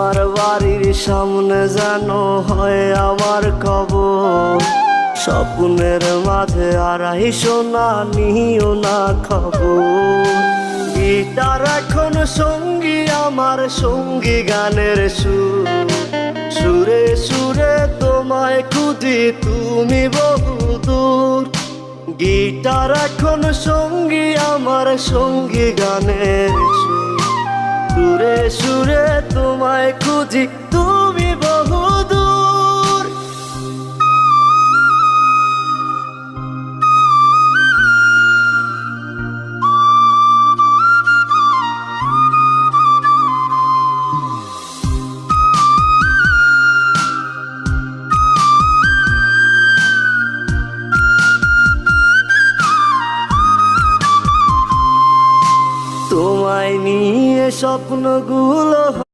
তোমার বাড়ির সামনে যেন হয় আমার কবর। স্বপ্নের মাঝে আড়াই সোনা নিও না খবর। গিটার এখন সঙ্গী, আমার সঙ্গী গানের সুর। সুরে সুরে তোমায় খুঁজি, তুমি বহু দূর। গিটার এখন সঙ্গী, আমার সঙ্গী গানের সুর। সুরে সুরে তোমায় খুঁজি তুমি বহু দূর তোমায় নিয়ে স্বপ্নগুলো